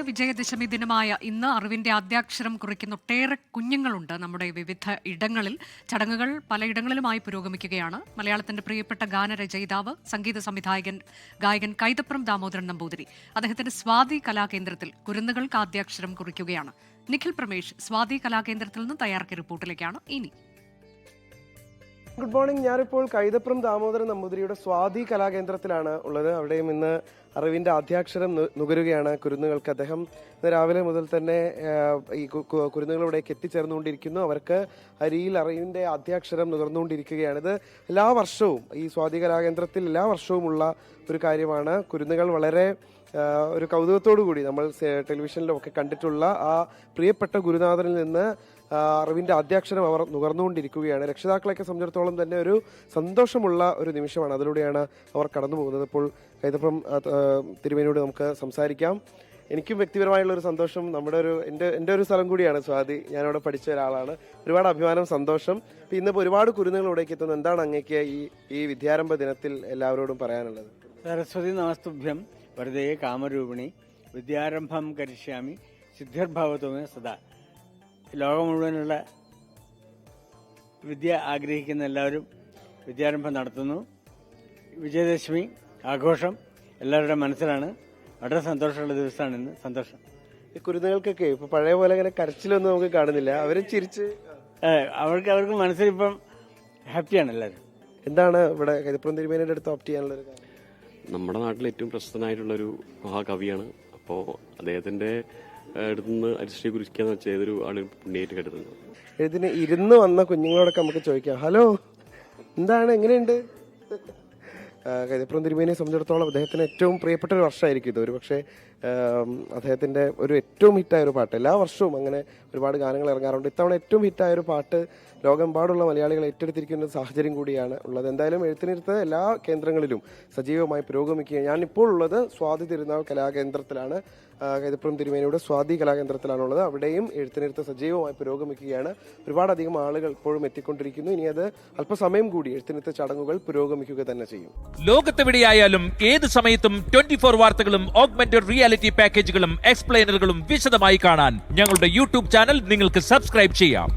വിജയദശമി ദിനമായ ഇന്ന് അറിവിന്റെ ആദ്യാക്ഷരം കുറിക്കുന്ന ഒട്ടേറെ കുഞ്ഞുങ്ങളുണ്ട് നമ്മുടെ വിവിധ ഇടങ്ങളിൽ. ചടങ്ങുകൾ പലയിടങ്ങളിലുമായി പുരോഗമിക്കുകയാണ്. മലയാളത്തിന്റെ പ്രിയപ്പെട്ട ഗാനരചയിതാവ് സംഗീത സംവിധായകൻ ഗായകൻ കൈതപ്രം ദാമോദരൻ നമ്പൂതിരി. അദ്ദേഹത്തിന്റെ സ്വാതി കലാകേന്ദ്രത്തിൽ കുരുന്നുകൾക്ക് ആദ്യാക്ഷരം കുറിക്കുകയാണ്. നിഖിൽ പ്രമേഷ് സ്വാതി കലാകേന്ദ്രത്തിൽ നിന്ന് തയ്യാറാക്കിയ റിപ്പോർട്ടിലേക്കാണ് ഇനി. ഗുഡ് മോർണിംഗ് ഞാനിപ്പോൾ കൈതപ്രം ദാമോദരൻ നമ്പൂതിരിയുടെ സ്വാതി കലാകേന്ദ്രത്തിലാണ് ഉള്ളത്. അവിടെയും ഇന്ന് അറിവിന്റെ ആദ്യാക്ഷരം നുകരുകയാണ് കുരുന്നുകൾക്ക് അദ്ദേഹം. രാവിലെ മുതൽ തന്നെ ഈ കുരുന്നുകളിവിടേക്ക് എത്തിച്ചേർന്നുകൊണ്ടിരിക്കുന്നു. അവർക്ക് അരിയിൽ അറിവിന്റെ ആദ്യാക്ഷരം നുകർന്നുകൊണ്ടിരിക്കുകയാണ് ഇത് എല്ലാ വർഷവും ഈ സ്വാതി കലാകേന്ദ്രത്തിൽ എല്ലാ വർഷവുമുള്ള ഒരു കാര്യമാണ് കുരുന്നുകൾ വളരെ ഒരു കൗതുകത്തോടു കൂടി നമ്മൾ ടെലിവിഷനിലൊക്കെ കണ്ടിട്ടുള്ള ആ പ്രിയപ്പെട്ട ഗുരുനാഥനിൽ നിന്ന് ആ, അറിവിന്റെ ആദ്യാക്ഷരം അവർ നുകർന്നുകൊണ്ടിരിക്കുകയാണ്. രക്ഷിതാക്കളെയൊക്കെ സംബന്ധിച്ചിടത്തോളം തന്നെ ഒരു സന്തോഷമുള്ള ഒരു നിമിഷമാണ് അതിലൂടെയാണ് അവർ കടന്നു പോകുന്നത്. ഇപ്പോൾ കൈതപ്പം തിരുമേനിയോട് നമുക്ക് സംസാരിക്കാം. എനിക്കും വ്യക്തിപരമായുള്ള ഒരു സന്തോഷം. നമ്മുടെ ഒരു എന്റെ എന്റെ ഒരു സ്ഥലം കൂടിയാണ് സ്വാതി. ഞാനവിടെ പഠിച്ച ഒരാളാണ്. ഒരുപാട് അഭിമാനം സന്തോഷം. ഇന്നിപ്പോൾ ഒരുപാട് കുരുന്നുകൾ ഇവിടേക്ക് എത്തുന്നത് എന്താണ് അങ്ങേക്ക് ഈ ഈ വിദ്യാരംഭ ദിനത്തിൽ എല്ലാവരോടും പറയാനുള്ളത്? സരസ്വതി നമസ്തുഭ്യം വെറുതെ കാമരൂപിണി. വിദ്യാരംഭം കരിഷ്യാമി. സിദ്ധിർഭവത്തുമേ സദാ. ലോകം മുഴുവനുള്ള വിദ്യ ആഗ്രഹിക്കുന്ന എല്ലാവരും വിദ്യാരംഭം നടത്തുന്നു. വിജയദശമി ആഘോഷം എല്ലാവരുടെ മനസ്സിലാണ്. വളരെ സന്തോഷമുള്ള ദിവസമാണ് ഇന്ന്. സന്തോഷം. ഈ കുരുന്നുകൾക്കൊക്കെ ഇപ്പൊ പഴയ പോലെ അങ്ങനെ കരച്ചിലൊന്നും നമുക്ക് കാണുന്നില്ല. അവരും ചിരിച്ച് അവർക്ക് അവർക്ക് മനസ്സിലിപ്പം ഹാപ്പിയാണ് എല്ലാവരും. എന്താണ് ഇവിടെ കൈതപ്പുറം തിരുമേനിയുടെ അടുത്ത് ഓപ്റ്റ് ചെയ്യാനുള്ള ഒരു കാര്യം? നമ്മുടെ നാട്ടിൽ ഏറ്റവും പ്രശസ്തനായിട്ടുള്ളൊരു മഹാകവിയാണ്. അപ്പോൾ അദ്ദേഹത്തിന്റെ ഏഹ്, അടുത്തുനിന്ന് അരിശ്രീ കുറിക്കുക എന്ന് വെച്ചാൽ ഏതൊരു ആളും പുണ്യായിട്ട് കേട്ടിട്ടുണ്ട്. ഇതിന് ഇരുന്ന് വന്ന കുഞ്ഞുങ്ങളോടൊക്കെ നമുക്ക് ചോദിക്കാം. ഹലോ എന്താണ് എങ്ങനെയുണ്ട്? കൈതപ്പുറം തിരുമേനിയെ സംബന്ധിച്ചിടത്തോളം അദ്ദേഹത്തിന് ഏറ്റവും പ്രിയപ്പെട്ട ഒരു വർഷമായിരിക്കും ഇത്. ഒരു പക്ഷേ അദ്ദേഹത്തിന്റെ ഒരു ഏറ്റവും ഹിറ്റായ ഒരു പാട്ട്. എല്ലാ വർഷവും അങ്ങനെ ഒരുപാട് ഗാനങ്ങൾ ഇറങ്ങാറുണ്ട്. ഇത്തവണ ഏറ്റവും ഹിറ്റായ ഒരു പാട്ട് ലോകമെമ്പാടുള്ള മലയാളികൾ ഏറ്റെടുത്തിരിക്കുന്ന സാഹചര്യം കൂടിയാണ് ഉള്ളത്. എന്തായാലും എഴുത്തിനിരുത്ത് എല്ലാ കേന്ദ്രങ്ങളിലും സജീവമായി പുരോഗമിക്കുക ഞാൻ ഇപ്പോൾ ഉള്ളത് സ്വാതി തിരുനാൾ കലാകേന്ദ്രത്തിലാണ്. കൈതപ്പുറം തിരുമേനിയുടെ സ്വാതി കലാകേന്ദ്രത്തിലാണുള്ളത്. അവിടെയും എഴുത്തിനിരുത്ത് സജീവമായി പുരോഗമിക്കുകയാണ്. ഒരുപാടധികം ആളുകൾ ഇപ്പോഴും എത്തിക്കൊണ്ടിരിക്കുന്നു. ഇനി അത് അല്പസമയം കൂടി എഴുത്തിനിരുത്ത് ചടങ്ങുകൾ പുരോഗമിക്കുക തന്നെ ചെയ്യും. ലോകത്തെവിടെയായാലും ഏത് സമയത്തും ട്വന്റി ഫോർ വാർത്തകളും ഓഗ്മെന്റഡ് റിയാലിറ്റി പാക്കേജുകളും എക്സ്പ്ലെയിനറുകളും വിശദമായി കാണാൻ ഞങ്ങളുടെ യൂട്യൂബ് ചാനൽ നിങ്ങൾക്ക് സബ്സ്ക്രൈബ് ചെയ്യാം.